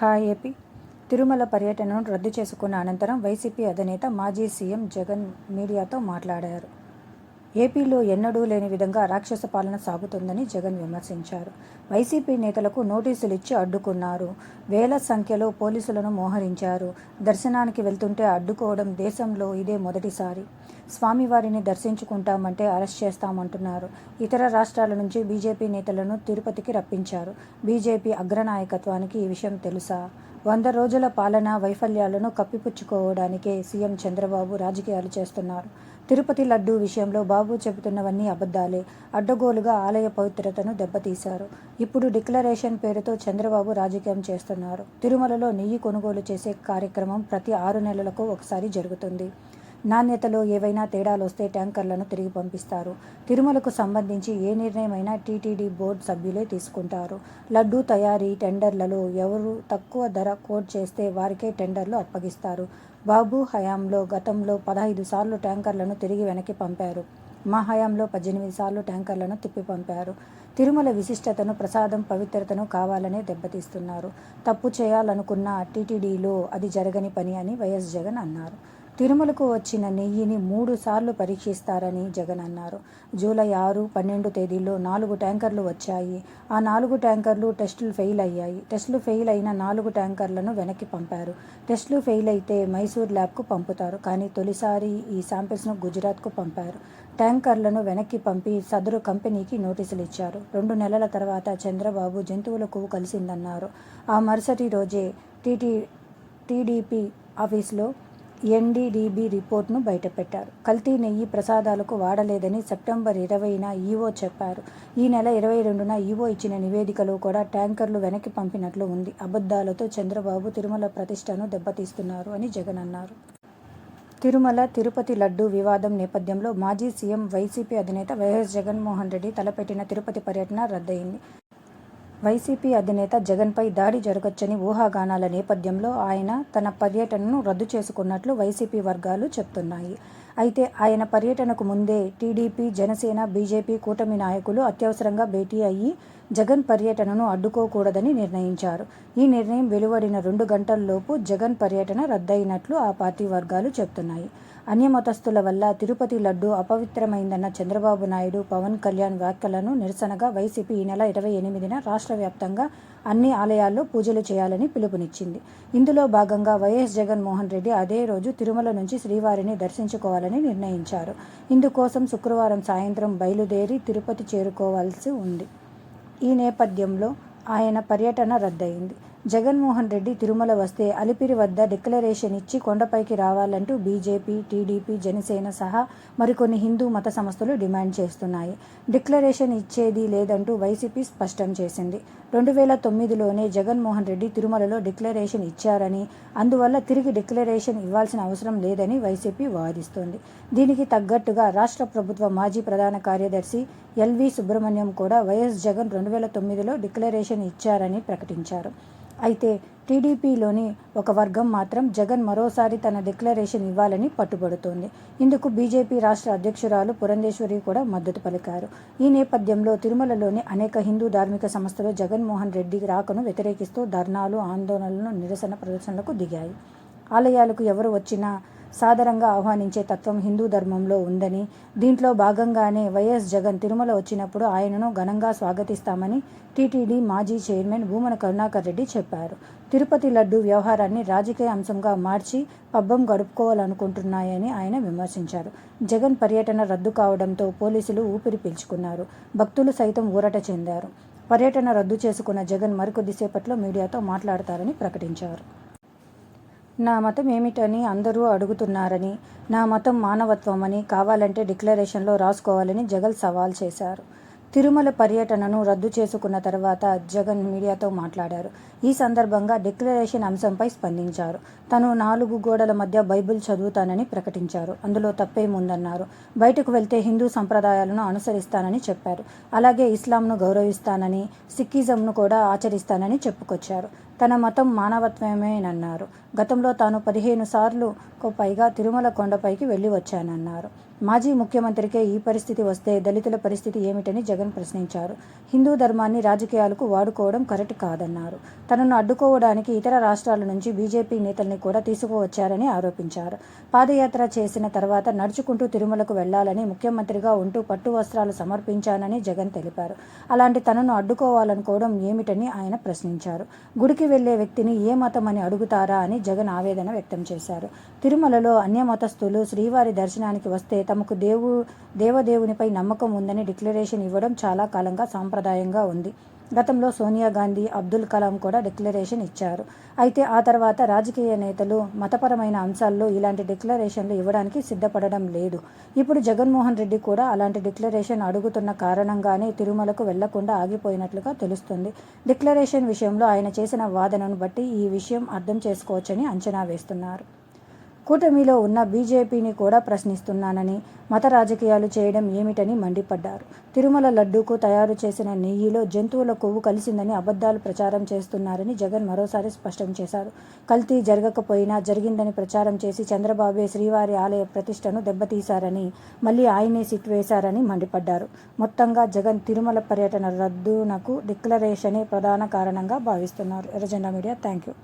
Hi AP Tirumala పర్యటనను రద్దు చేసుకున్న అనంతరం వైసీపీ అధినేత మాజీ సీఎం జగన్ మీడియాతో మాట్లాడారు. ఏపీలో ఎన్నడూ లేని విధంగా రాక్షస పాలన సాగుతుందని జగన్ విమర్శించారు. వైసీపీ నేతలకు నోటీసులు ఇచ్చి అడ్డుకున్నారు. వేల సంఖ్యలో పోలీసులను మోహరించారు. దర్శనానికి వెళ్తుంటే అడ్డుకోవడం దేశంలో ఇదే మొదటిసారి. స్వామివారిని దర్శించుకుంటామంటే అరెస్ట్ చేస్తామంటున్నారు. ఇతర రాష్ట్రాల నుంచి బీజేపీ నేతలను తిరుపతికి రప్పించారు. బీజేపీ అగ్రనాయకత్వానికి ఈ విషయం తెలుసా? వంద రోజుల పాలన వైఫల్యాలను కప్పిపుచ్చుకోవడానికే సీఎం చంద్రబాబు రాజకీయాలు చేస్తున్నారు. తిరుపతి లడ్డూ విషయంలో బాబు చెబుతున్నవన్నీ అబద్ధాలే. అడ్డగోలుగా ఆలయ పవిత్రతను దెబ్బతీశారు. ఇప్పుడు డిక్లరేషన్ పేరుతో చంద్రబాబు రాజకీయం చేస్తున్నారు. తిరుమలలో నెయ్యి కొనుగోలు చేసే కార్యక్రమం ప్రతి ఆరు నెలలకు ఒకసారి జరుగుతుంది. నాణ్యతలో ఏవైనా తేడాలు వస్తే ట్యాంకర్లను తిరిగి పంపిస్తారు. తిరుమలకు సంబంధించి ఏ నిర్ణయమైనా టీటీడీ బోర్డు సభ్యులే తీసుకుంటారు. లడ్డూ తయారీ టెండర్లలో ఎవరు తక్కువ ధర కోట్ చేస్తే వారికే టెండర్లు అప్పగిస్తారు. బాబు హయాంలో గతంలో పదహైదు సార్లు ట్యాంకర్లను తిరిగి వెనక్కి పంపారు. మా హయాంలో పద్దెనిమిది సార్లు ట్యాంకర్లను తిప్పి పంపారు. తిరుమల విశిష్టతను ప్రసాదం పవిత్రతను కావాలనే దెబ్బతీస్తున్నారు. తప్పు చేయాలనుకున్న టీటీడీలో అది జరగని పని అని వైఎస్ జగన్ అన్నారు. తిరుమలకు వచ్చిన నెయ్యిని మూడు సార్లు పరీక్షిస్తారని జగన్ అన్నారు. జూలై ఆరు పన్నెండు తేదీల్లో నాలుగు ట్యాంకర్లు వచ్చాయి. ఆ నాలుగు ట్యాంకర్లు టెస్టులు ఫెయిల్ అయ్యాయి. టెస్టులు ఫెయిల్ అయిన నాలుగు ట్యాంకర్లను వెనక్కి పంపారు. టెస్టులు ఫెయిల్ అయితే మైసూర్ ల్యాబ్కు పంపుతారు. కానీ తొలిసారి ఈ శాంపిల్స్ను గుజరాత్కు పంపారు. ట్యాంకర్లను వెనక్కి పంపి సదరు కంపెనీకి నోటీసులు ఇచ్చారు. రెండు నెలల తర్వాత చంద్రబాబు జంతువులకు కలిసిందన్నారు. ఆ మరుసటి రోజే టీటీ టీడీపీ ఆఫీస్లో ఎన్డీడీబీ రిపోర్ట్ను బయటపెట్టారు. కల్తీ నెయ్యి ప్రసాదాలకు వాడలేదని సెప్టెంబర్ ఇరవైన ఈవో చెప్పారు. ఈ నెల ఇరవై రెండున ఈవో ఇచ్చిన నివేదికలో కూడా ట్యాంకర్లు వెనక్కి పంపినట్లు ఉంది. అబద్ధాలతో చంద్రబాబు తిరుమల ప్రతిష్టను దెబ్బతీస్తున్నారు అని జగన్ అన్నారు. తిరుమల తిరుపతి లడ్డూ వివాదం నేపథ్యంలో మాజీ సీఎం వైసీపీ అధినేత వైఎస్ జగన్మోహన్ రెడ్డి తలపెట్టిన తిరుపతి పర్యటన రద్దయింది. వైసీపీ అధినేత జగన్పై దాడి జరగొచ్చని ఊహాగానాల నేపథ్యంలో ఆయన తన పర్యటనను రద్దు చేసుకున్నట్లు వైసీపీ వర్గాలు చెప్తున్నాయి. అయితే ఆయన పర్యటనకు ముందే టీడీపీ జనసేన బీజేపీ కూటమి నాయకులు అత్యవసరంగా భేటీ అయ్యి జగన్ పర్యటనను అడ్డుకోకూడదని నిర్ణయించారు. ఈ నిర్ణయం వెలువడిన రెండు గంటల్లోపు జగన్ పర్యటన రద్దయినట్లు ఆ పార్టీ వర్గాలు చెప్తున్నాయి. అన్యమతస్థుల వల్ల తిరుపతి లడ్డు అపవిత్రమైందన్న చంద్రబాబు నాయుడు పవన్ కళ్యాణ్ వ్యాఖ్యలను నిరసనగా వైసీపీ ఈ నెల ఇరవై ఎనిమిదిన రాష్ట్ర వ్యాప్తంగా అన్ని ఆలయాల్లో పూజలు చేయాలని పిలుపునిచ్చింది. ఇందులో భాగంగా వైఎస్ జగన్మోహన్ రెడ్డి అదే రోజు తిరుమల నుంచి శ్రీవారిని దర్శించుకోవాలని నిర్ణయించారు. ఇందుకోసం శుక్రవారం సాయంత్రం బయలుదేరి తిరుపతి చేరుకోవాల్సి ఉంది. ఈ నేపథ్యంలో ఆయన పర్యటన రద్దయింది. జగన్మోహన్ రెడ్డి తిరుమల వస్తే అలిపిరి వద్ద డిక్లరేషన్ ఇచ్చి కొండపైకి రావాలంటూ బీజేపీ టీడీపీ జనసేన సహా మరికొన్ని హిందూ మత సంస్థలు డిమాండ్ చేస్తున్నాయి. డిక్లరేషన్ ఇచ్చేది లేదంటూ వైసీపీ స్పష్టం చేసింది. రెండు వేల తొమ్మిదిలోనే జగన్మోహన్ రెడ్డి తిరుమలలో డిక్లరేషన్ ఇచ్చారని అందువల్ల తిరిగి డిక్లరేషన్ ఇవ్వాల్సిన అవసరం లేదని వైసీపీ వాదిస్తోంది. దీనికి తగ్గట్టుగా రాష్ట్ర ప్రభుత్వ మాజీ ప్రధాన కార్యదర్శి ఎల్వి సుబ్రహ్మణ్యం కూడా వైఎస్ జగన్ రెండు వేల తొమ్మిదిలో డిక్లరేషన్ ఇచ్చారని ప్రకటించారు. అయితే టీడీపీలోని ఒక వర్గం మాత్రం జగన్ మరోసారి తన డిక్లరేషన్ ఇవ్వాలని పట్టుబడుతోంది. ఇందుకు బీజేపీ రాష్ట్ర అధ్యక్షురాలు పురంధేశ్వరి కూడా మద్దతు పలికారు. ఈ నేపథ్యంలో తిరుమలలోని అనేక హిందూ ధార్మిక సంస్థలు జగన్మోహన్ రెడ్డి రాకను వ్యతిరేకిస్తూ ధర్నాలు ఆందోళనలు నిరసన ప్రదర్శనలకు దిగాయి. ఆలయాలకు ఎవరు వచ్చినా సాదరంగా ఆహ్వానించే తత్వం హిందూ ధర్మంలో ఉందని దీంట్లో భాగంగానే వైఎస్ జగన్ తిరుమల వచ్చినప్పుడు ఆయనను ఘనంగా స్వాగతిస్తామని టీటీడీ మాజీ చైర్మన్ భూమన కరుణాకర్ రెడ్డి చెప్పారు. తిరుపతి లడ్డు వ్యవహారాన్ని రాజకీయ అంశంగా మార్చి పబ్బం గడుపుకోవాలనుకుంటున్నాయని ఆయన విమర్శించారు. జగన్ పర్యటన రద్దు కావడంతో పోలీసులు ఊపిరి పీల్చుకున్నారు. భక్తులు సైతం ఊరట చెందారు. పర్యటన రద్దు చేసుకున్న జగన్ మరికొద్దిసేపట్లో మీడియాతో మాట్లాడతారని ప్రకటించారు. నా మతం ఏమిటని అందరూ అడుగుతున్నారని నా మతం మానవత్వమని కావాలంటే డిక్లరేషన్లో రాసుకోవాలని జగన్ సవాల్ చేశారు. తిరుమల పర్యటనను రద్దు చేసుకున్న తర్వాత జగన్ మీడియాతో మాట్లాడారు. ఈ సందర్భంగా డిక్లరేషన్ అంశంపై స్పందించారు. తను నాలుగు గోడల మధ్య బైబిల్ చదువుతానని ప్రకటించారు. అందులో తప్పేముందన్నారు. బయటకు వెళ్తే హిందూ సంప్రదాయాలను అనుసరిస్తానని చెప్పారు. అలాగే ఇస్లాంను గౌరవిస్తానని సిక్కిజంను కూడా ఆచరిస్తానని చెప్పుకొచ్చారు. తన మతం మానవత్వమేనన్నారు. గతంలో తాను పదిహేను సార్లుకు పైగా తిరుమల కొండపైకి వెళ్ళి వచ్చానన్నారు. మాజీ ముఖ్యమంత్రికే ఈ పరిస్థితి వస్తే దళితుల పరిస్థితి ఏమిటని జగన్ ప్రశ్నించారు. హిందూ ధర్మాన్ని రాజకీయాలకు వాడుకోవడం కరెక్ట్ కాదన్నారు. తనను అడ్డుకోవడానికి ఇతర రాష్ట్రాల నుంచి బీజేపీ నేతల్ని కూడా తీసుకువచ్చారని ఆరోపించారు. పాదయాత్ర చేసిన తర్వాత నడుచుకుంటూ తిరుమలకు వెళ్ళాలని ముఖ్యమంత్రిగా ఉంటూ పట్టు వస్త్రాలు సమర్పించానని జగన్ తెలిపారు. అలాంటి తనను అడ్డుకోవాలనుకోవడం ఏమిటని ఆయన ప్రశ్నించారు. గుడికి వెళ్ళే వ్యక్తిని ఏ మతం అని అడుగుతారా అని జగన్ ఆవేదన వ్యక్తం చేశారు. తిరుమలలో అన్యమతస్థులు శ్రీవారి దర్శనానికి వస్తే తమకు దేవు దేవదేవునిపై నమ్మకం ఉందని డిక్లరేషన్ ఇవ్వడం చాలా కాలంగా సాంప్రదాయంగా ఉంది. గతంలో సోనియా గాంధీ అబ్దుల్ కలాం కూడా డిక్లరేషన్ ఇచ్చారు. అయితే ఆ తర్వాత రాజకీయ నేతలు మతపరమైన అంశాల్లో ఇలాంటి డిక్లరేషన్లు ఇవ్వడానికి సిద్ధపడడం లేదు. ఇప్పుడు జగన్మోహన్ రెడ్డి కూడా అలాంటి డిక్లరేషన్ అడుగుతున్న కారణంగానే తిరుమలకు వెళ్ళకుండా ఆగిపోయినట్లుగా తెలుస్తుంది. డిక్లరేషన్ విషయంలో ఆయన చేసిన వాదనను బట్టి ఈ విషయం అర్థం చేసుకోవచ్చని అంచనా వేస్తున్నారు. కూటమిలో ఉన్న బీజేపీని కూడా ప్రశ్నిస్తున్నానని మత రాజకీయాలు చేయడం ఏమిటని మండిపడ్డారు. తిరుమల లడ్డూకు తయారు చేసిన నెయ్యిలో జంతువుల కొవ్వు కలిసిందని అబద్ధాలు ప్రచారం చేస్తున్నారని జగన్ మరోసారి స్పష్టం చేశారు. కల్తీ జరగకపోయినా జరిగిందని ప్రచారం చేసి చంద్రబాబే శ్రీవారి ఆలయ ప్రతిష్టను దెబ్బతీశారని మళ్ళీ ఆయనే సిట్ వేశారని మండిపడ్డారు. మొత్తంగా జగన్ తిరుమల పర్యటన రద్దునకు డిక్లరేషనే ప్రధాన కారణంగా భావిస్తున్నారు. ఎర్రజెండా మీడియా థ్యాంక్ యూ